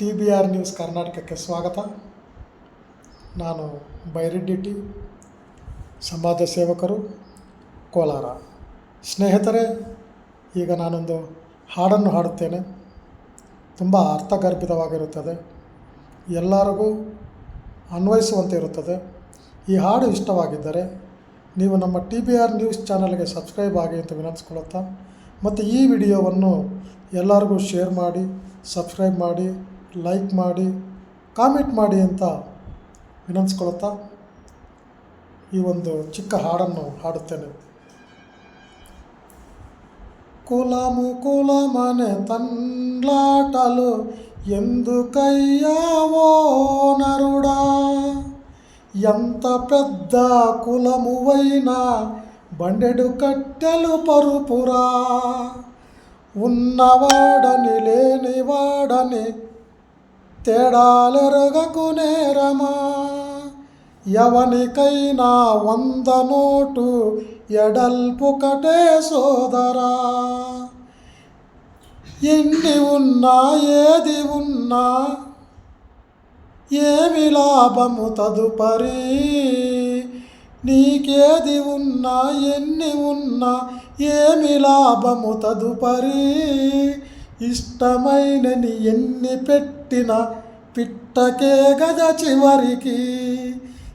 T B R news ಕರ್ನಾಟಕಕ್ಕೆ ಸ್ವಾಗತ. ನಾನು ಬೈರೆಡ್ಡಿ ಟಿ ಸಮಾಜ ಸೇವಕರು, ಕೋಲಾರ. ಸ್ನೇಹಿತರೆ, ಈಗ ನಾನೊಂದು ಹಾಡನ್ನು ಹಾಡುತ್ತೇನೆ. ತುಂಬ ಅರ್ಥಗರ್ಭಿತವಾಗಿರುತ್ತದೆ. ಎಲ್ಲರಿಗೂ ಅನ್ವಯಿಸುವಂತೆ ಇರುತ್ತದೆ. ಈ ಹಾಡು ಇಷ್ಟವಾಗಿದ್ದರೆ ನೀವು ನಮ್ಮ ಟಿ ಬಿ ಆರ್ ನ್ಯೂಸ್ ಚಾನಲ್ಗೆ ಸಬ್ಸ್ಕ್ರೈಬ್ ಆಗಿ ಅಂತ ವಿನಂತಿಸ್ಕೊಳ್ಳುತ್ತಾ, ಮತ್ತು ಈ ವಿಡಿಯೋವನ್ನು ಎಲ್ಲರಿಗೂ ಶೇರ್ ಮಾಡಿ, ಸಬ್ಸ್ಕ್ರೈಬ್ ಮಾಡಿ ಲೈಕ್ ಮಾಡಿ ಕಾಮೆಂಟ್ ಮಾಡಿ ಅಂತ ವಿನಂತಿಸ್ಕೊಳ್ಳುತ್ತಾ ಈ ಒಂದು ಚಿಕ್ಕ ಹಾಡನ್ನು ಹಾಡುತ್ತೇನೆ కులము కులమనే తండ్లాటలు ఎందుకయ్యావో నరుడా ఎంత పెద్ద కులమువైనా బండెడు కట్టెలు పరుపురా ఉన్నవాడని లేనివాడని తేడాలెరగకు నేరమా? ఎవనికైనా వంద నోటు ఎడల్పుకటే సోదరా? ఎన్ని ఉన్నా ఏది ఉన్నా ఏమి లాభము తదుపరి? నీకేది ఉన్నా ఎన్ని ఉన్నా ఏమి లాభము తదుపరి? ఇష్టమైనని ఎన్ని పెట్టిన పిట్టకే గజ చివరికి.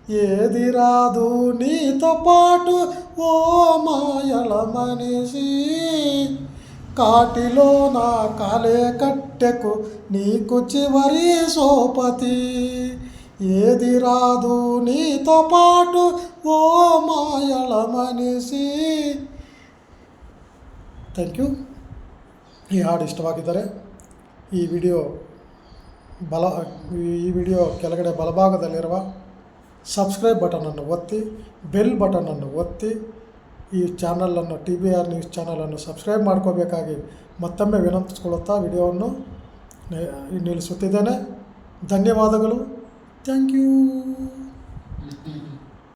ఏది రాదు నీతో పాటు ఓ మాయల మనిషి. కాటిలో నా కాలే కట్టెకు నీకు చివరి సోపతి. ఏది రాదు నీతో పాటు ఓ మాయల మనిషి. థ్యాంక్ యూ ಈ ಹಾಡು ಇಷ್ಟವಾಗಿದ್ದರೆ ಈ ವಿಡಿಯೋ ಬಲ ಈ ವಿಡಿಯೋ ಕೆಳಗಡೆ ಬಲಭಾಗದಲ್ಲಿರುವ ಸಬ್ಸ್ಕ್ರೈಬ್ ಬಟನನ್ನು ಒತ್ತಿ, ಬೆಲ್ ಬಟನನ್ನು ಒತ್ತಿ, ಈ ಚಾನಲನ್ನು ಟಿ ಬಿ ಆರ್ ನ್ಯೂಸ್ ಚಾನಲನ್ನು ಸಬ್ಸ್ಕ್ರೈಬ್ ಮಾಡ್ಕೋಬೇಕಾಗಿ ಮತ್ತೊಮ್ಮೆ ವಿನಂತಿಸ್ಕೊಳ್ಳುತ್ತಾ ವಿಡಿಯೋವನ್ನು ನಿಲ್ಲಿಸುತ್ತಿದ್ದೇನೆ. ಧನ್ಯವಾದಗಳು. Thank you.